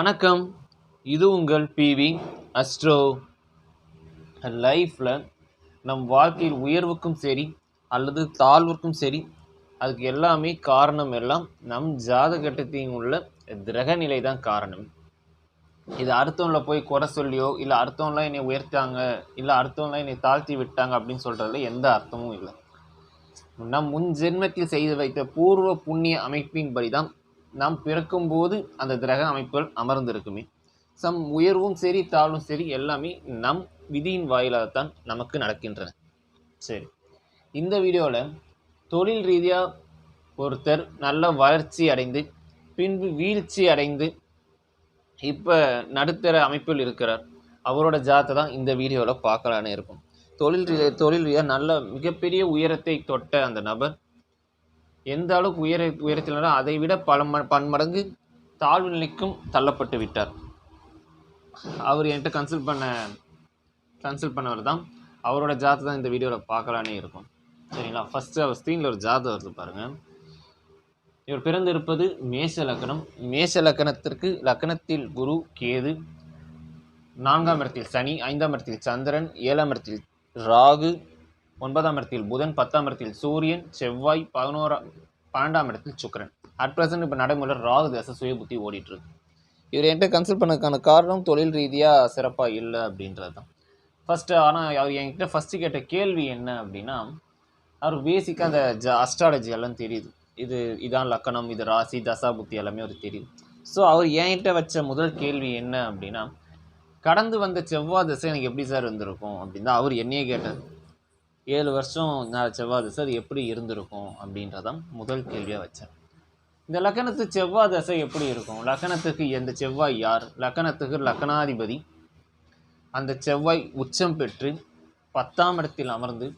வணக்கம். இது உங்கள் பிவி அஸ்ட்ரோ. லைஃப்பில் நம் வாழ்க்கையில் உயர்வுக்கும் சரி அல்லது தாழ்வுக்கும் சரி அதுக்கு எல்லாமே காரணம் எல்லாம் நம் ஜாதகட்டத்தையும் உள்ள கிரக நிலை தான் காரணம். இது அடுத்தவங்களை போய் குறை சொல்லியோ இல்லை அடுத்தவங்களாம் என்னை உயர்த்தாங்க இல்லை அடுத்தவங்களாம் என்னை தாழ்த்தி விட்டாங்க அப்படின்னு சொல்கிறதுல எந்த அர்த்தமும் இல்லை. நம் முன் ஜென்மத்தில் செய்து வைத்த பூர்வ புண்ணிய அமைப்பின்படி தான் நாம் பிறக்கும்போது அந்த கிரக அமைப்புகள் அமர்ந்திருக்குமே. சம் உயர்வும் சரி தாழ்வும் சரி எல்லாமே நம் விதியின் வாயிலாகத்தான் நமக்கு நடக்கின்றன. சரி. இந்த வீடியோவில் தொழில் ரீதியாக ஒருத்தர் நல்ல வளர்ச்சி அடைந்து பின்பு வீழ்ச்சி அடைந்து இப்போ நடுத்தர அமைப்பில் இருக்கிறார். அவரோட ஜாத்தை தான் இந்த வீடியோவில் பார்க்கலான்னு இருக்கும். தொழில் தொழில் ரீதியாக நல்ல மிகப்பெரிய உயரத்தை தொட்ட அந்த நபர் எந்த அளவுக்கு உயர உயரத்தினாரோ அதை விட பல ம பன்மடங்கு தாழ்வு நிலைக்கும் தள்ளப்பட்டு விட்டார். அவர் என்கிட்ட கன்சல்ட் பண்ண கன்சல்ட் பண்ணவர் தான். அவரோட ஜாத்தை தான் இந்த வீடியோவில் பார்க்கலானே இருக்கும். சரிங்களா? ஃபஸ்ட்டு அவர் ஸ்க்ரீனில் ஒரு ஜாதகம் வருது பாருங்கள் இவர் பிறந்திருப்பது மேச லக்கணம். மேச லக்கணத்திற்கு லக்கணத்தில் குரு கேது நான்காம் இடத்தில் சனி ஐந்தாம் இடத்தில் சந்திரன் ஏழாம் இடத்தில் ராகு ஒன்பதாம் இடத்தில் புதன் பத்தாம் இடத்தில் சூரியன் செவ்வாய் பதினோராம் பன்னெண்டாம் இடத்தில் சுக்கரன். அட் ப்ரெசன்ட் இப்போ நடைமுறையில் ராகு தசை சுய புத்தி ஓடிட்டு இருக்கு. இவர் என்கிட்ட கன்சல்ட் பண்ணதுக்கான காரணம் தொழில் ரீதியாக சிறப்பாக இல்லை அப்படின்றது தான் ஃபஸ்ட்டு ஆனால் அவர் என்கிட்ட ஃபஸ்ட்டு கேட்ட கேள்வி என்ன அப்படின்னா அவர் பேசிக்காக அந்த ஜ அஸ்ட்ராலஜி எல்லாம் தெரியுது. இது இதான் லக்கணம் இது ராசி தசா புத்தி எல்லாமே அவருக்கு தெரியுது. ஸோ அவர் என்கிட்ட வச்ச முதல் கேள்வி என்ன அப்படின்னா கடந்து வந்த செவ்வாய் திசை எனக்கு எப்படி சார் இருந்திருக்கும் அப்படின்னு தான் அவர் என்னையே கேட்டார். ஏழு வருஷம் நான் செவ்வாய் திசை அது எப்படி இருந்திருக்கும் அப்படின்றதான் முதல் கேள்வியாக வச்சேன். இந்த லக்கணத்து செவ்வாய் தசை எப்படி இருக்கும்? லக்கணத்துக்கு எந்த செவ்வாய் யார்? லக்கணத்துக்கு லக்கணாதிபதி. அந்த செவ்வாய் உச்சம் பெற்று பத்தாம் இடத்தில் அமர்ந்து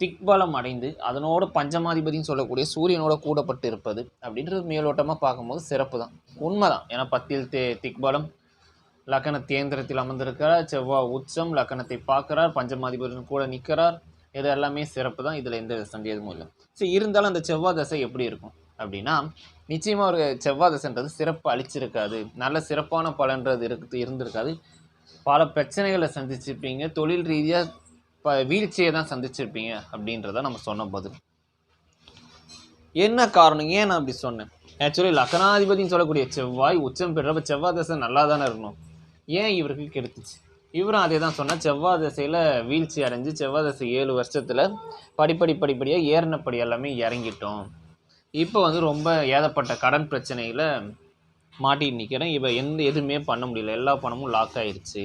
திக்பலம் அடைந்து அதனோட பஞ்சமாதிபதின்னு சொல்லக்கூடிய சூரியனோட கூடப்பட்டு இருப்பது அப்படின்றது மேலோட்டமாக பார்க்கும்போது சிறப்பு தான் உண்மைதான். ஏன்னா பத்தில் தே திக்பலம் லக்கண தேந்திரத்தில் அமர்ந்திருக்கிறார். செவ்வாய் உச்சம் லக்கணத்தை பார்க்கிறார். பஞ்சமாதிபதியும் கூட நிற்கிறார். இது எல்லாமே சிறப்பு தான். இதில் எந்த சந்தேகமும் இல்லை. ஸோ இருந்தாலும் அந்த செவ்வாய் தசை எப்படி இருக்கும்? அப்படின்னா நிச்சயமாக ஒரு செவ்வாய் தசைன்றது சிறப்பு அளிச்சிருக்காது. நல்ல சிறப்பான பலன்றது இருக்கு இருந்திருக்காது. பல பிரச்சனைகளை சந்திச்சிருப்பீங்க. தொழில் ரீதியாக ப வீழ்ச்சியை தான் சந்திச்சிருப்பீங்க அப்படின்றத நம்ம சொன்ன பதில். என்ன காரணம்? ஏன் நான் அப்படி சொன்னேன்? ஆக்சுவலி லக்னாதிபதினு சொல்லக்கூடிய செவ்வாய் உச்சம் பெற்றப்ப செவ்வாய் தசை நல்லா தானே இருக்கணும். ஏன் இவருக்கு கெடுத்துச்சு இவரும் அதே தான் சொன்னால் செவ்வாய் தசையில் வீழ்ச்சி அடைஞ்சு செவ்வாய் தசை ஏழு வருஷத்தில் படிப்படி படிப்படியாக ஏறினப்படி எல்லாமே இறங்கிட்டோம். இப்போ வந்து ரொம்ப ஏதப்பட்ட கடன் பிரச்சனையில் மாட்டிட்டு நிற்கிறேன் இப்போ எந்த எதுவுமே பண்ண முடியல. எல்லா பணமும் லாக் ஆயிருச்சு.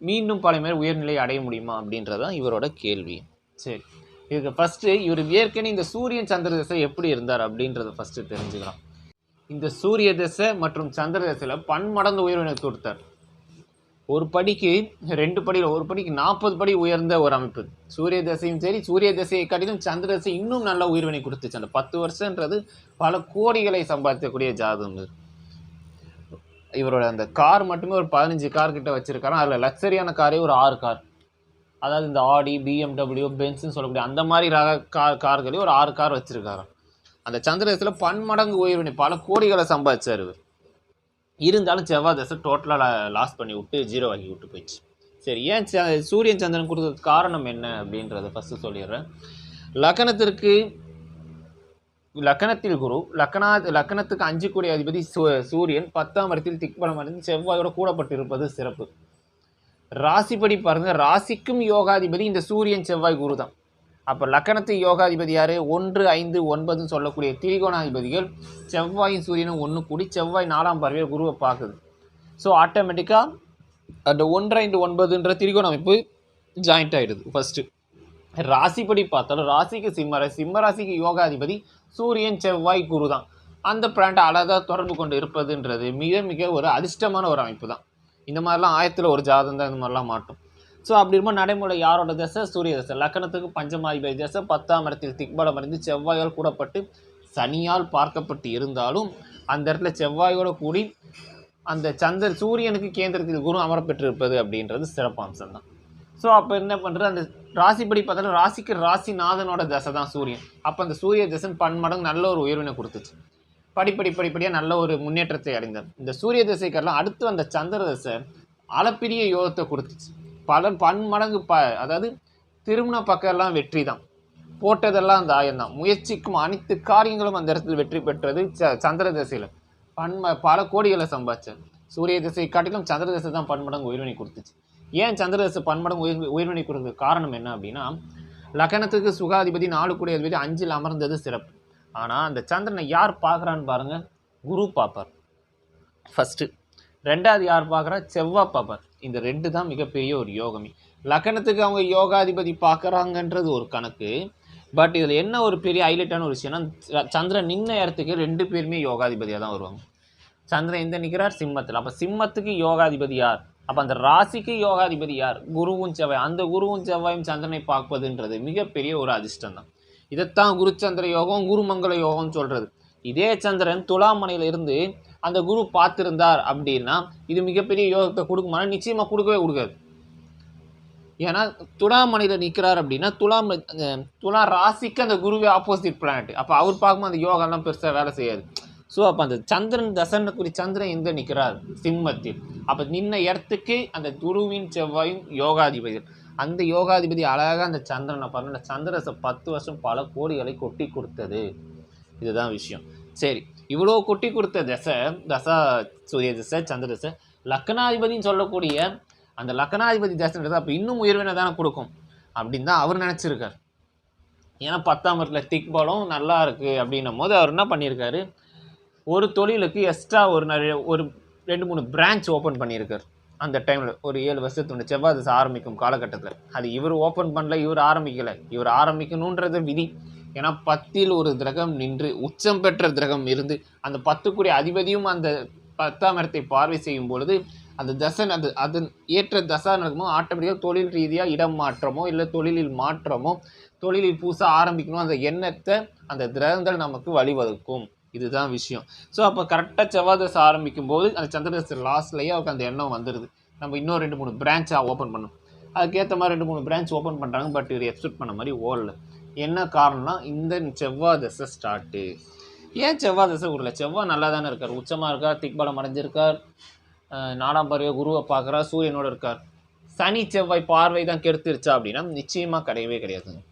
மீண்டும் பழைய மாதிரி உயர்நிலை அடைய முடியுமா அப்படின்றது தான் இவரோட கேள்வி. சரி. இதுக்கு ஃபஸ்ட்டு இவர் ஏற்கனவே இந்த சூரியன் சந்திர தசை எப்படி இருந்தார் அப்படின்றத ஃபஸ்ட்டு தெரிஞ்சுக்கலாம். இந்த சூரிய தசை மற்றும் சந்திர தசையில் பன்மடங்கு உயர்வினை கொடுத்தார் ஒரு படிக்கு ரெண்டு படியில் ஒரு படிக்கு நாற்பது படி உயர்ந்த ஒரு அமைப்பு. சூரிய தசையும் சரி சூரிய தசையை காட்டிலும் சந்திர தசை இன்னும் நல்ல உயர்வினை கொடுத்துச்சு. அந்த பத்து வருஷன்றது பல கோடிகளை சம்பாதிக்கக்கூடிய ஜாதகம் இது. இவரோட அந்த கார் மட்டுமே ஒரு பதினஞ்சு கார் கிட்ட வச்சிருக்காரு. அதில் லக்ஸரியான காரே ஒரு ஆறு கார். அதாவது இந்த ஆடி பிஎம்டபிள்யூ பென்ஸ்ன்னு சொல்லக்கூடிய அந்த மாதிரி ரக கார் கார்களே ஒரு ஆறு கார் வச்சிருக்காரு அந்த சந்திரதசையில் பன்மடங்கு உயர்வினை பல கோடிகளை சம்பாதிச்சார் இவர். இருந்தாலும் செவ்வாய் தசை டோட்டலாக லாஸ் பண்ணி விட்டு ஜீரோ ஆக்கி விட்டு போயிடுச்சு. சரி ஏன் ச- சூரியன் சந்திரன் கொடுத்ததுக்கு காரணம் என்ன அப்படின்றத ஃபஸ்ட்டு சொல்லிடுறேன். லக்கணத்திற்கு லக்கணத்தில் குரு லக்கணா லக்கணத்துக்கு அஞ்சு கோடி அதிபதி சூ- சூரியன் பத்தாம் இடத்தில் திக்பலம் அடைந்து செவ்வாயோட கூடப்பட்டிருப்பது சிறப்பு. ராசிப்படி பாருங்க ராசிக்கும் யோகாதிபதி இந்த சூரியன் செவ்வாய் குரு தான் அப்போ லக்கணத்து யோகாதிபதி யார்? ஒன்று ஐந்து ஒன்பதுன்னு சொல்லக்கூடிய திரிகோணாதிபதிகள் செவ்வாயும் சூரியனும் ஒன்று கூடி செவ்வாய் நாலாம் பார்வையில் குருவை பார்க்குது. ஸோ ஆட்டோமேட்டிக்காக அந்த ஒன்று ஐந்து ஒன்பதுன்ற திரிகோண அமைப்பு ஜாயிண்ட் ஆகிடுது ஃபஸ்ட்டு ராசிப்படி பார்த்தாலும் ராசிக்கு சிம்ம ராசி சிம்ம ராசிக்கு யோகாதிபதி சூரியன் செவ்வாய் குரு தான். அந்த பிராண்டை அழகாக தொடர்பு கொண்டு இருப்பதுன்றது மிக மிக ஒரு அதிர்ஷ்டமான ஒரு அமைப்பு தான். இந்த மாதிரிலாம் ஆயத்தில் ஒரு ஜாதம் தான் இந்த மாதிரிலாம் மாட்டும். ஸோ அப்படி இருக்கும் நடைமுறை யாரோட தசை? சூரிய தசை. லக்கணத்துக்கு பஞ்சமாதிபதி தசை. பத்தாம் இடத்தில் திக்பலம் அறிந்து செவ்வாயால் கூடப்பட்டு சனியால் பார்க்கப்பட்டு இருந்தாலும் அந்த இடத்துல செவ்வாயோட கூடி அந்த சந்திர சூரியனுக்கு கேந்திரத்தில் குரு அமரப்பெற்றிருப்பது அப்படின்றது சிறப்பம்சம் தான். ஸோ அப்போ என்ன பண்ணுறது அந்த ராசிப்படி பார்த்தாலும் ராசிக்கு ராசிநாதனோட தசை தான் சூரியன். அப்போ அந்த சூரிய தசன் பன்மடங்கு நல்ல ஒரு உயர்வினை கொடுத்துச்சு. படிப்படி படிப்படியாக நல்ல ஒரு முன்னேற்றத்தை அடைந்தார் இந்த சூரிய திசைக்கெல்லாம் அடுத்து அந்த சந்திர தசை அளப்பிரிய யோகத்தை கொடுத்துச்சு. பல பன்மடங்கு ப அதாவது திருமண பக்கம்லாம் வெற்றி தான் போட்டதெல்லாம் அந்த ஆயம் தான் முயற்சிக்கும் அனைத்து காரியங்களும் அந்த இடத்துல வெற்றி பெற்றது ச சந்திர திசையில். பன்ம பல கோடிகளை சம்பாதிச்சார் சூரிய திசை காட்டிலும் சந்திர திசை தான் பன்மடங்கு உயிர்வினை கொடுத்துச்சு. ஏன் சந்திர திசை பன்மடங்கு உயிர் உயிர்வினை கொடுக்க காரணம் என்ன அப்படின்னா லக்னத்துக்கு சுகாதிபதி நாலு கூடிய அதிபதி அஞ்சில் அமர்ந்தது சிறப்பு. ஆனால் அந்த சந்திரனை யார் பார்க்குறான்னு பாருங்க குரு பார்ப்பார். ஃபஸ்ட்டு ரெண்டாவது யார் பார்க்குறா செவ்வாய் பார்ப்பார். இந்த ரெண்டு தான் மிகப்பெரிய ஒரு யோகமே. லக்னத்துக்கு அவங்க யோகாதிபதி பார்க்குறாங்கன்றது ஒரு கணக்கு. பட் இதில் என்ன ஒரு பெரிய ஹைலைட்டான ஒரு விஷயம்னா சந்திரன் நின்ன இடத்துக்கு ரெண்டு பேருமே யோகாதிபதியாக தான் வருவாங்க. சந்திரன் எந்த நிற்கிறார் சிம்மத்தில். அப்போ சிம்மத்துக்கு யோகாதிபதி யார்? அப்போ அந்த ராசிக்கு யோகாதிபதி யார்? குருவும் செவ்வாய். அந்த குருவும் செவ்வாயும் சந்திரனை பார்ப்பதுன்றது மிகப்பெரிய ஒரு அதிர்ஷ்டம் தான். இதைத்தான் குருச்சந்திர யோகம் குருமங்கள யோகம்னு சொல்கிறது இதே சந்திரன் துலாமனையில இருந்து அந்த குரு பார்த்துருந்தார் அப்படின்னா இது மிகப்பெரிய யோகத்தை கொடுக்குமானா நிச்சயமாக கொடுக்கவே கொடுக்காது. ஏன்னா துலாமணியில் நிற்கிறார் அப்படின்னா துலாம் அஹ் துலா ராசிக்கு அந்த குருவே ஆப்போசிட் பிளானட் அப்போ அவர் பார்க்கும்போது அந்த யோகாலாம் பெருசாக வேலை செய்யாது. ஸோ அப்போ அந்த சந்திரன் தசனக்குரிய சந்திரன் எங்கே நிற்கிறார் சிம்மத்தில். அப்போ நின்ன இடத்துக்கு அந்த குருவின் செவ்வாயும் யோகாதிபதி அந்த யோகாதிபதி அழகாக அந்த சந்திரனை பாருங்க. அந்த சந்திரசை பத்து வருஷம் பல கோடிகளை கொட்டி கொடுத்தது. இதுதான் விஷயம். சரி. இவ்வளோ கொட்டி கொடுத்த தசை தசா சூரிய திசை சந்திர திசை லக்னாதிபதினு சொல்லக்கூடிய அந்த லக்னாதிபதி தசைன்றது அப்போ இன்னும் உயர்வினை தானே கொடுக்கும்? அப்படின்னு தான் அவர் நினச்சிருக்கார். ஏன்னா பத்தாம் இடத்துல திக் பலம் நல்லா இருக்குது அப்படின்னும் போது அவர் என்ன பண்ணியிருக்காரு? ஒரு தொழிலுக்கு எக்ஸ்ட்ரா ஒரு நிறைய ஒரு ரெண்டு மூணு பிரான்ச் ஓப்பன் பண்ணியிருக்கார். அந்த டைமில் ஒரு ஏழு வருஷத்து முன்ன செவ்வாய் திசை ஆரம்பிக்கும் காலகட்டத்தில். அது இவர் ஓப்பன் பண்ணல இவர் ஆரம்பிக்கலை. இவர் ஆரம்பிக்கணுன்றது விதி. ஏன்னா பத்தில் ஒரு கிரகம் நின்று உச்சம் பெற்ற கிரகம் இருந்து அந்த பத்துக்குரிய அதிபதியும் அந்த பத்தாம் இடத்தை பார்வை செய்யும் பொழுது அந்த தசன் அது அதன் ஏற்ற தசா நடக்குமோ ஆட்டோமேட்டிக்காக தொழில் ரீதியாக இடம் மாற்றமோ இல்லை தொழிலில் மாற்றமோ தொழிலில் புதுசாக ஆரம்பிக்கணும் அந்த எண்ணத்தை அந்த கிரகங்கள் நமக்கு வழிவகுக்கும். இதுதான் விஷயம். ஸோ அப்போ கரெக்டாக செவ்வாய் தசை ஆரம்பிக்கும் போது அந்த சந்திர தசை லாஸ்ட்லேயே அவருக்கு அந்த எண்ணம் வந்துடுது நம்ம இன்னும் ரெண்டு மூணு பிரான்ச்சாக ஓப்பன் பண்ணணும். அதுக்கேற்ற மாதிரி ரெண்டு மூணு பிரான்ச் ஓப்பன் பண்ணுறாங்க பட் இவர் எக்ஸ்பெக்ட் பண்ண மாதிரி ஓடல. என்ன காரணம்னா இந்த செவ்வாய் தசை ஸ்டார்ட்டு ஏன் செவ்வாய் தசை உருளை செவ்வாய் நல்லா தானே இருக்கார். உச்சமாக இருக்கார் திக்பலம் அடைஞ்சிருக்கார். அஹ் நாலாம் பறவை குருவை பார்க்குறா சூரியனோட இருக்கார். சனி செவ்வாய் பார்வை தான் கெடுத்துருச்சா அப்படின்னா நிச்சயமாக கிடையவே கிடையாதுங்க.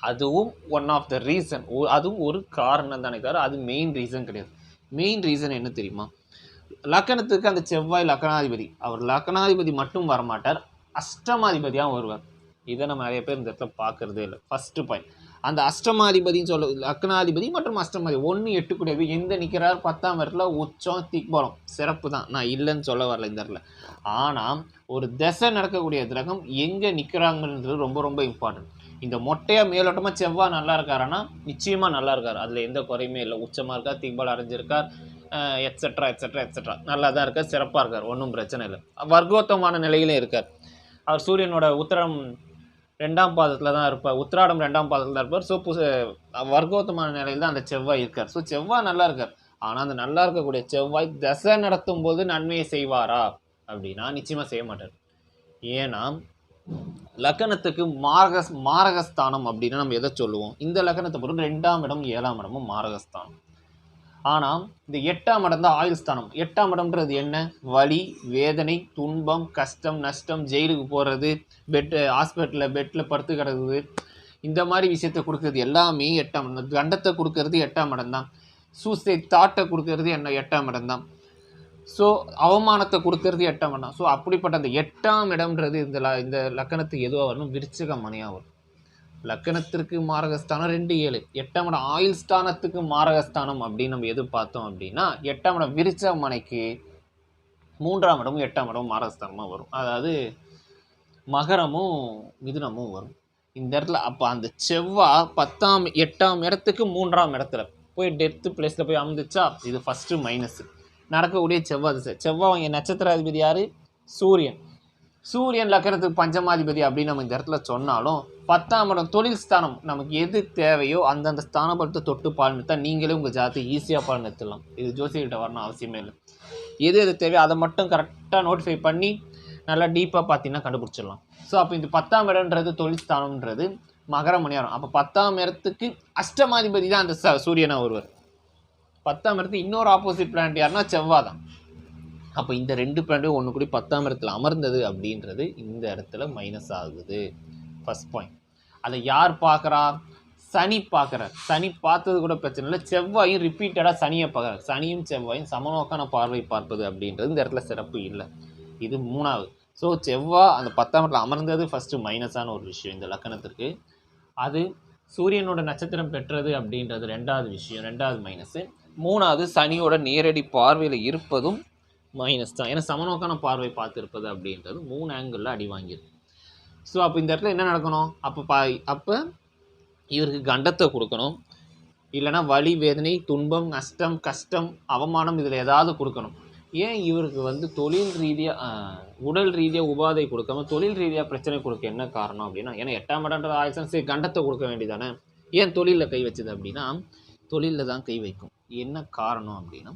அதுவும் ஒன் ஆஃப் த ரீசன் அதுவும் ஒரு காரணம் தானே தவிர அது மெயின் ரீசன் கிடையாது. மெயின் ரீசன் என்ன தெரியுமா? லக்கணத்துக்கு அந்த செவ்வாய் லக்கணாதிபதி. அவர் லக்கணாதிபதி மட்டும் வரமாட்டார். அஷ்டமாதிபதியாகவும் வருவார். இதை நம்ம நிறைய பேர் இந்த இடத்துல பார்க்கறதே இல்லை. ஃபஸ்ட்டு பாயிண்ட் அந்த அஷ்டமாதிபதின்னு சொல்ல லக்னாதிபதி மற்றும் அஷ்டமாதி ஒன்று எட்டுக்குடையது எந்த நிற்கிறார் பத்தாம் இடத்துல உச்சம் திக்பலம். சிறப்பு தான். நான் இல்லைன்னு சொல்ல வரல இந்த இடத்துல. ஆனால் ஒரு திசை நடக்கக்கூடிய கிரகம் எங்கே நிற்கிறாங்கன்றது ரொம்ப ரொம்ப இம்பார்ட்டன்ட் இந்த மொட்டையாக மேலோட்டமாக செவ்வாய் நல்லா இருக்காருன்னா நிச்சயமாக நல்லா இருக்கார். அதில் எந்த குறையுமே இல்லை. உச்சமாக இருக்கார் திக்பலம் அடைஞ்சிருக்கார் எட்ஸட்ரா எட்ஸட்ரா எட்ஸட்ரா நல்லா தான் இருக்கார். சிறப்பாக இருக்கார். ஒன்றும் பிரச்சனை இல்லை. வர்க்கோத்தமான நிலையிலே இருக்கார். அவர் சூரியனோட உத்தரம் ரெண்டாம் பாதத்தில் தான் இருப்பார். உத்திராடம் ரெண்டாம் பாதத்தில் தான் இருப்பார். ஸோ புச வர்க்கோத்தமான நிலையில் தான் அந்த செவ்வாய் இருக்கார். ஸோ செவ்வாய் நல்லா இருக்கார். ஆனால் அந்த நல்லா இருக்கக்கூடிய செவ்வாய் தசை நடத்தும் போது நன்மையை செய்வாரா? அப்படின்னா நிச்சயமாக செய்ய மாட்டார். ஏன்னா லக்கணத்துக்கு மாரக மாரகஸ்தானம் அப்படின்னு நம்ம எதை சொல்லுவோம்? இந்த லக்கணத்தை பொறுத்து ரெண்டாம் இடம் ஏழாம் இடமும் மாரகஸ்தானம். ஆனால் இந்த எட்டாம் இடம் தான் ஆயுள் ஸ்தானம். எட்டாம் இடம்ன்றது என்ன? வலி வேதனை துன்பம் கஷ்டம் நஷ்டம் ஜெயிலுக்கு போகிறது பெட்டு ஹாஸ்பிட்டலில் பெட்டில் படுத்து கிடக்குது இந்த மாதிரி விஷயத்தை கொடுக்கறது எல்லாமே எட்டாம் இடம். தண்டத்தை கொடுக்கறது எட்டாம் இடம் தான். சூசைட் தாட்டை கொடுக்கறது என்ன? எட்டாம் இடம் தான். ஸோ அவமானத்தை கொடுக்கறது எட்டாம் இடம் ஸோ அப்படிப்பட்ட அந்த எட்டாம் இடம்ன்றது இந்த ல இந்த லக்கணத்துக்கு எதுவாக வரணும்? விருச்சக மணியாக வரும். லக்கணத்திற்கு மாரகஸ்தானம் ரெண்டு ஏழு. எட்டாம் இடம் ஆயுள் ஸ்தானத்துக்கு மாரகஸ்தானம் அப்படின்னு நம்ம எது பார்த்தோம் அப்படின்னா எட்டாம் இடம் விரிச்ச மனைக்கு மூன்றாம் இடமும் எட்டாம் இடமும் மாரகஸ்தானமாக வரும். அதாவது மகரமும் மிதுனமும் வரும். இந்த இடத்துல அப்போ அந்த செவ்வாய் பத்தாம் எட்டாம் இடத்துக்கு மூன்றாம் இடத்துல போய் டெத்து பிளேஸில் போய் அமர்ந்துச்சா இது ஃபஸ்ட்டு மைனஸு நடக்கக்கூடிய செவ்வாய் திசை. செவ்வாய் நட்சத்திர அதிபதி யார்? சூரியன். சூரியன் லக்கணத்துக்கு பஞ்சமாதிபதி அப்படின்னு நம்ம இந்த இடத்துல சொன்னாலும் பத்தாம் இடம் தொழில் ஸ்தானம். நமக்கு எது தேவையோ அந்தந்த ஸ்தானப்பட்டு தொட்டு பால் நீங்களே உங்கள் ஜாதி ஈஸியாக பால் இது ஜோசியர்கிட்ட வரணும் அவசியமே இல்லை. எது எது தேவையோ அதை மட்டும் கரெக்டாக நோட்டிஃபை பண்ணி நல்லா டீப்பாக பார்த்தீங்கன்னா கண்டுபிடிச்சிடலாம். ஸோ அப்போ இந்த பத்தாம் இடம்ன்றது தொழில் ஸ்தானம்ன்றது மகர மணியாரம் அப்போ பத்தாம் இடத்துக்கு அஷ்டமாதிபதி தான் அந்த ச- சூரியனா ஒருவர். பத்தாம் இடத்துக்கு இன்னொரு ஆப்போசிட் பிளானட் யாருன்னா செவ்வாய் தான் அப்போ இந்த ரெண்டு பிளானட்டும் ஒன்று கூடி பத்தாம் இடத்துல அமர்ந்தது அப்படின்றது இந்த இடத்துல மைனஸ் ஆகுது. ஃபர்ஸ்ட் பாயிண்ட் அதை யார் பார்க்குறா? சனி பார்க்குறார். சனி பார்த்தது கூட பிரச்சனை இல்லை. செவ்வாயும் ரிப்பீட்டடாக சனியை பார்க்குறார். சனியும் செவ்வாயும் சமநோக்கான பார்வை பார்ப்பது அப்படின்றது இந்த இடத்துல சிறப்பு இல்லை. இது மூணாவது. ஸோ செவ்வாய் அந்த பத்தாம் இடத்துல அமர்ந்தது ஃபஸ்ட்டு மைனஸான ஒரு விஷயம் இந்த லக்கணத்திற்கு. அது சூரியனோட நட்சத்திரம் பெற்றது அப்படின்றது ரெண்டாவது விஷயம். ரெண்டாவது மைனஸு மூணாவது சனியோட நேரடி பார்வையில் இருப்பதும் மைனஸ் தான். ஏன்னா சமநோக்கான பார்வை பார்த்துருப்பது அப்படின்றது மூணு ஆங்கிளில் அடி வாங்கியிருக்கு. ஸோ அப்போ இந்த இடத்துல என்ன நடக்கணும்? அப்போ பா அப்போ இவருக்கு கண்டத்தை கொடுக்கணும். இல்லைன்னா வலி வேதனை துன்பம் நஷ்டம் கஷ்டம் அவமானம் இதில் ஏதாவது கொடுக்கணும். ஏன் இவருக்கு வந்து தொழில் ரீதியாக உடல் ரீதியாக உபாதை கொடுக்காம தொழில் ரீதியாக பிரச்சனை கொடுக்க என்ன காரணம் அப்படின்னா ஏன்னா எட்டாம் இடம்ன்றது ஆயிடுச்சுன்னா சரி கண்டத்தை கொடுக்க வேண்டியதானே? ஏன் தொழிலில் கை வச்சது அப்படின்னா தொழிலில் தான் கை வைக்கும். என்ன காரணம் அப்படின்னா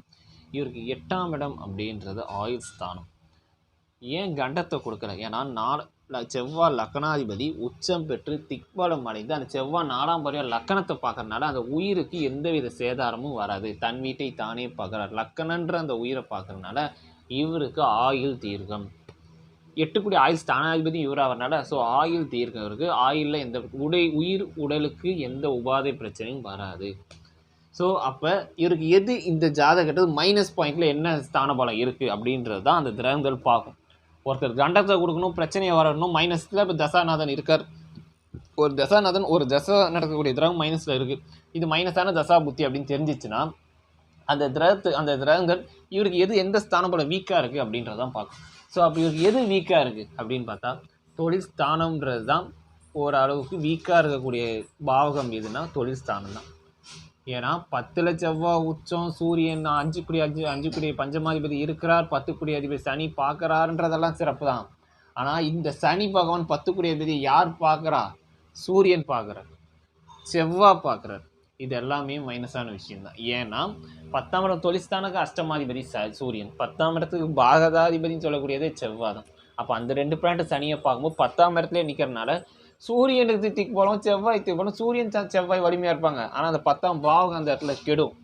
இவருக்கு எட்டாம் இடம் அப்படின்றது ஆயுள் ஸ்தானம். ஏன் கண்டத்தை கொடுக்கல? ஏன்னா நாலு செவ்வாய் லக்கணாதிபதி உச்சம் பெற்று திக்பலம் அடைந்து அந்த செவ்வாய் நாலாம் பரியாக லக்கணத்தை பார்க்கறனால அந்த உயிருக்கு எந்தவித சேதாரமும் வராது. தன் வீட்டை தானே பார்க்குறார். லக்கணன்ற அந்த உயிரை பார்க்கறனால இவருக்கு ஆயுள் தீர்க்கம். எட்டுக்குடி ஆயுள் ஸ்தானாதிபதி இவராகிறனால ஸோ ஆயுள் தீர்க்கம் இருக்கு ஆயுளில் எந்த உடை உயிர் உடலுக்கு எந்த உபாதை பிரச்சனையும் வராது. ஸோ அப்போ இவருக்கு எது இந்த ஜாதகத்தில் மைனஸ் பாயிண்டில் என்ன ஸ்தான பலம் இருக்குது அப்படின்றது தான் அந்த கிரகங்கள் பார்க்கும். ஒருத்தர் தண்டத்தை கொடுக்கணும் பிரச்சனையை வரணும் மைனஸில் இப்போ தசாநாதன் இருக்கார். ஒரு தசாநாதன் ஒரு தசா நடக்கக்கூடிய கிரகம் மைனஸில் இருக்குது இது மைனஸான தசா புத்தி அப்படின்னு தெரிஞ்சிச்சுன்னா அந்த கிரகத்து அந்த கிரகங்கள் இவருக்கு எது எந்த ஸ்தான பலம் வீக்காக இருக்குது அப்படின்றதான் பார்க்கும். ஸோ அப்போ இவருக்கு எது வீக்காக இருக்குது அப்படின்னு பார்த்தா தொழில் ஸ்தானம்ன்றது தான் ஓரளவுக்கு வீக்காக இருக்கக்கூடிய பாவகம் எதுனா தொழில் ஸ்தானம் தான். ஏன்னா பத்தில் செவ்வாய் உச்சம் சூரியன் அஞ்சு குடி அஞ்சு அஞ்சு குடி பஞ்சமாதிபதி இருக்கிறார் பத்து குடி அதிபதி சனி பார்க்குறாருன்றதெல்லாம் சிறப்பு தான் ஆனால் இந்த சனி பகவான் பத்து குடி அதிபதி யார் பார்க்குறா? சூரியன் பார்க்குறார். செவ்வாய் பார்க்குறார். இது எல்லாமே மைனஸான விஷயம்தான். ஏன்னா பத்தாம் இடம் தொழிஸ்தானுக்கு அஷ்டமாதிபதி ச சூரியன். பத்தாம் இடத்துக்கு பாகதாதிபதினு சொல்லக்கூடியதே செவ்வாய் தான் அப்போ அந்த ரெண்டு பிளான்ட் சனியை பார்க்கும்போது பத்தாம் இடத்துலேயே நிற்கிறனால சூரியனுக்கு தித்திக்கு போலும் செவ்வாய் திக்கு சூரியன் செவ்வாய் வலிமையாக இருப்பாங்க. ஆனால் அந்த பத்தாம் பாவகம் அந்த இடத்துல கெடும்.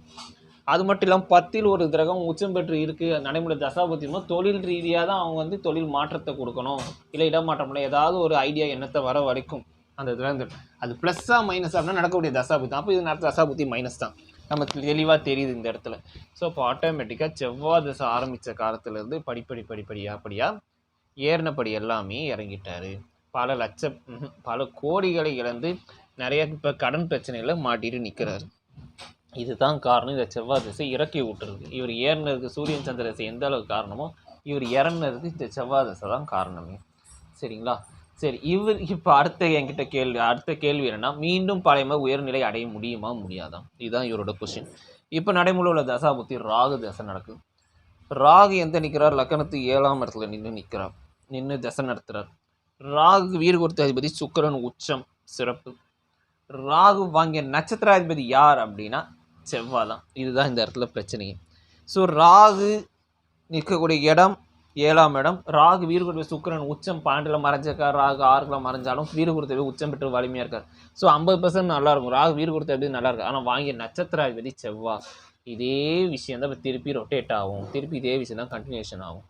அது மட்டும் இல்லாமல் பத்தில் ஒரு கிரகம் உச்சம் பெற்று இருக்குது நடைமுறை தசாபத்தியமோ தொழில் ரீதியாக தான் அவங்க வந்து தொழில் மாற்றத்தை கொடுக்கணும். இல்லை இடமாற்றம்ல இல்லை ஏதாவது ஒரு ஐடியா எண்ணத்தை வர வரைக்கும் அந்த கிரகங்கள் அது ப்ளஸ்ஸாக மைனஸ் அப்படின்னா நடக்கக்கூடிய தசாபுத்தி. அப்போ இது நடத்த தசாபுத்தி மைனஸ் தான். நம்ம தெளிவாக தெரியுது இந்த இடத்துல. ஸோ அப்போ ஆட்டோமேட்டிக்காக செவ்வாய் தசை ஆரம்பித்த காலத்துலேருந்து படிப்படி படிப்படியாக அப்படியாக ஏறினபடி எல்லாமே இறங்கிட்டாரு. பல லட்சம் பல கோடிகளை இழந்து நிறைய இப்போ கடன் பிரச்சனையில் மாட்டிட்டு நிற்கிறாரு இதுதான் காரணம். இந்த செவ்வாய் திசை இறக்கி விட்டுருக்கு இவர் ஏறினதுக்கு சூரியன் சந்திர திசை எந்த அளவுக்கு காரணமோ இவர் இறங்கினதுக்கு இந்த செவ்வாய் திசை தான் காரணமே. சரிங்களா? சரி இவர் இப்போ அடுத்த என்கிட்ட கேள்வி அடுத்த கேள்வி என்னன்னா மீண்டும் பழைய உயர்நிலை அடைய முடியுமா முடியாதா? இதுதான் இவரோட கொஷின் இப்போ நடைமுறை உள்ள தசாபுத்தி ராகு தசை நடக்குது. ராகு எந்த நிற்கிறார் லக்கணத்து ஏழாம் இடத்துல நின்று நிற்கிறார் நின்று தசை நடத்துகிறார் ராகு வீடு கொடுத்த அதிபதி சுக்கிரன் உச்சம் சிறப்பு. ராகு வாங்கிய நட்சத்திராதிபதி யார் அப்படின்னா செவ்வாய் தான் இதுதான் இந்த இடத்துல பிரச்சனையே. ஸோ ராகு நிற்கக்கூடிய இடம் ஏழாம் இடம். ராகு வீடு கொடுத்த சுக்கிரன் உச்சம் பன்னெண்டில் மறைஞ்சிருக்கார். ராகு ஆறுல மறைஞ்சாலும் வீடு உச்சம் பெற்று வலிமையாக இருக்கார். ஸோ ஐம்பது பர்சன்ட் நல்லா இருக்கும். ராகு வீடு கொடுத்த நல்லா இருக்கு ஆனால் வாங்கிய நட்சத்திராதிபதி செவ்வாய். இதே விஷயம் தான் இப்போ திருப்பி ரொட்டேட் ஆகும். திருப்பி இதே விஷயம் தான் கண்டினியூஷன் ஆகும்.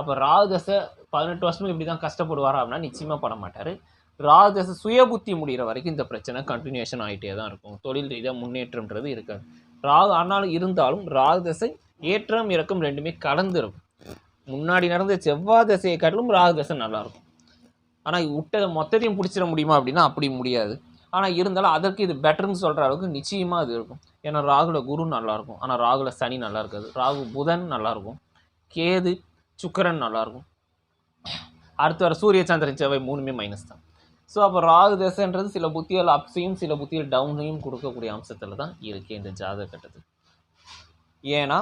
அப்போ ராகு தசை பதினெட்டு வருஷமும் இப்படி தான் கஷ்டப்படுவாரா அப்படின்னா நிச்சயமாக பட மாட்டார். ராகு தசை சுய புத்தி முடிகிற வரைக்கும் இந்த பிரச்சனை கண்டினியூஷன் ஆகிட்டே தான் இருக்கும். தொழில் ரீதியாக முன்னேற்றம்ன்றது இருக்காது. ராகு ஆனாலும் இருந்தாலும் ராகு தசை ஏற்றம் இறக்கம் ரெண்டுமே கலந்து முன்னாடி நடந்த செவ்வாய் தசையை காட்டிலும் ராகு தசை நல்லாயிருக்கும். ஆனால் விட்டதை மொத்தத்தையும் பிடிச்சிட முடியுமா அப்படின்னா அப்படி முடியாது. ஆனால் இருந்தாலும் அதற்கு இது பெட்டர்னு சொல்கிற அளவுக்கு நிச்சயமாக அது இருக்கும். ஏன்னா ராகுல குரு நல்லாயிருக்கும். ஆனால் ராகுல சனி நல்லா இருக்காது ராகு புதன் நல்லாயிருக்கும். கேது சுக்கிரன் நல்லாயிருக்கும். அடுத்து வர சூரிய சந்திரன் செவ்வாய் மூணுமே மைனஸ் தான். ஸோ அப்போ ராகு தசைன்றது சில புத்திகள் அப்ஸையும் சில புத்திகள் டவுனையும் கொடுக்கக்கூடிய அம்சத்தில் தான் இருக்குது இந்த ஜாதக கட்டத்துக்கு ஏன்னா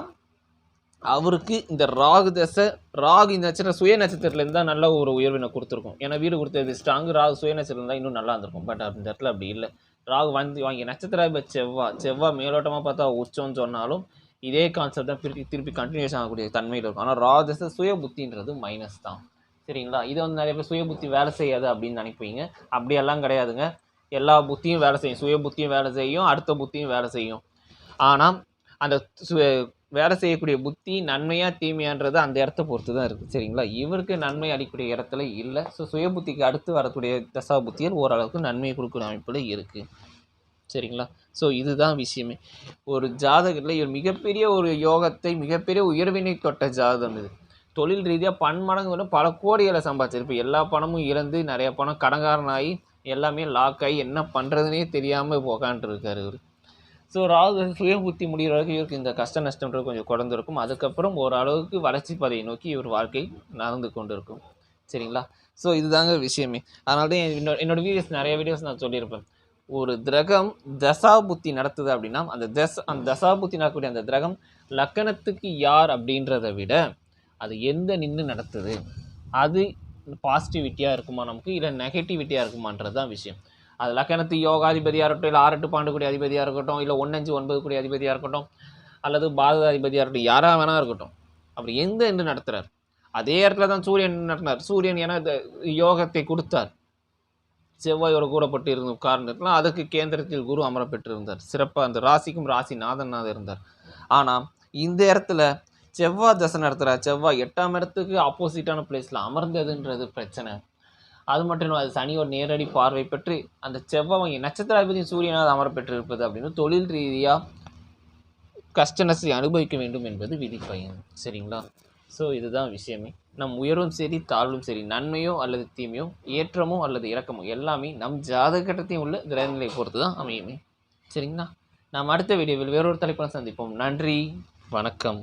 அவருக்கு இந்த ராகு தசை ராகு இந்த நட்சத்திரம் சுய நட்சத்திரத்துலேருந்து தான் நல்ல ஒரு உயர்வினை கொடுத்துருக்கும். ஏன்னா வீடு கொடுத்தது ஸ்ட்ராங்கு ராகு சுய நட்சத்திரம் தான் இன்னும் நல்லா இருந்திருக்கும். பட் அந்த இடத்துல அப்படி இல்லை. ராகு வந்து வாங்கி நட்சத்திரம் செவ்வாய் செவ்வாய் மேலோட்டமாக பார்த்தா உச்சம்னு சொன்னாலும் இதே கான்செப்ட் தான் திருப்பி திருப்பி கண்டினியூஸ் ஆகக்கூடிய தன்மையில் இருக்கும். ஆனால் ராஜச சுய புத்தின்றது மைனஸ் தான். சரிங்களா? இது வந்து நிறைய பேர் சுய புத்தி வேலை செய்யாது அப்படின்னு நினைப்பீங்க. அப்படியெல்லாம் கிடையாதுங்க. எல்லா புத்தியும் வேலை செய்யும். சுய புத்தியும் வேலை செய்யும். அடுத்த புத்தியும் வேலை செய்யும். ஆனால் அந்த சுய வேலை செய்யக்கூடிய புத்தி நன்மையாக தீமையான்றது அந்த இடத்த பொறுத்து தான் இருக்குது சரிங்களா? இவருக்கு நன்மை அளிக்கக்கூடிய இடத்துல இல்லை. ஸோ சுய புத்திக்கு அடுத்து வரக்கூடிய தசா புத்தியில் ஓரளவுக்கு நன்மை கொடுக்கக்கூடிய அமைப்பில் இருக்குது சரிங்களா? ஸோ இதுதான் விஷயமே. ஒரு ஜாதகத்தில் இவர் மிகப்பெரிய ஒரு யோகத்தை மிகப்பெரிய உயர்வினை தொட்ட ஜாதகம் இது. தொழில் ரீதியாக பன்மடங்கு வந்து பல கோடிகளை சம்பாதிச்சிருப்பேன் எல்லா பணமும் இழந்து நிறைய பணம் கடங்காரனாகி எல்லாமே லாக் ஆகி என்ன பண்ணுறதுனே தெரியாமல் உக்காந்துருக்காரு இவர். ஸோ ராகு சுய புத்தி முடிகிற வரைக்கும் இவருக்கு இந்த கஷ்ட நஷ்டம்ன்றது கொஞ்சம் குறைந்திருக்கும். அதுக்கப்புறம் ஓரளவுக்கு வளர்ச்சி பாதையை நோக்கி இவர் வாழ்க்கை நடந்து கொண்டு இருக்கும் சரிங்களா? ஸோ இதுதாங்க விஷயமே. அதனால தான் என்னோட என்னோட வீடியோஸ் நிறைய வீடியோஸ் நான் சொல்லியிருப்பேன். ஒரு கிரகம் தசாபுத்தி நடத்துது அப்படின்னா அந்த தச அந்த தசாபுத்தி நடக்கக்கூடிய அந்த கிரகம் லக்கணத்துக்கு யார் அப்படின்றத விட அது எந்த நின்று நடத்துது? அது பாசிட்டிவிட்டியாக இருக்குமா நமக்கு? இல்லை நெகட்டிவிட்டியாக இருக்குமான்றது தான் விஷயம். அது லக்கணத்து யோகாதிபதியாக இருக்கட்டும் இல்லை ஆறெட்டு பாண்டு கூடிய அதிபதியாக இருக்கட்டும் இல்லை ஒன்னஞ்சு ஒன்பது கூடிய அதிபதியாக இருக்கட்டும் அல்லது பாரத அதிபதியாக இருக்கட்டும் யாராக வேணா இருக்கட்டும். அப்படி எந்த என்று நடத்துகிறார் அதே இடத்துல தான் சூரியன் நடத்தினார். சூரியன் ஏன்னா இந்த யோகத்தை கொடுத்தார். செவ்வாயோட கூடப்பட்டு இருந்த காரணத்தில் அதுக்கு கேந்திரத்தில் குரு அமர பெற்றிருந்தார் சிறப்பாக அந்த ராசிக்கும் ராசி நாதனாக இருந்தார். ஆனால் இந்த இடத்துல செவ்வாய் தசை நடத்துகிறார் செவ்வாய் எட்டாம் இடத்துக்கு ஆப்போசிட்டான பிளேஸில் அமர்ந்ததுன்றது பிரச்சனை. அது மட்டும் இல்லை அது சனியோட நேரடி பார்வை பெற்று அந்த செவ்வாய் நட்சத்திராதிபதி சூரியனாக அமர பெற்றிருப்பது அப்படின்னு தொழில் ரீதியாக கஷ்ட அனுபவிக்க வேண்டும் என்பது விதி பயன். சரிங்களா? ஸோ இதுதான் விஷயமே. நம் உயர்வும் சரி தாழ்வும் சரி நன்மையோ அல்லது தீமையோ ஏற்றமோ அல்லது இறக்கமோ எல்லாமே நம் ஜாதகத்தையும் உள்ள கிரகங்களை பொறுத்து தான் அமையுமே. சரிங்களா? நாம் அடுத்த வீடியோவில் வேறொரு தலைப்பில் சந்திப்போம். நன்றி. வணக்கம்.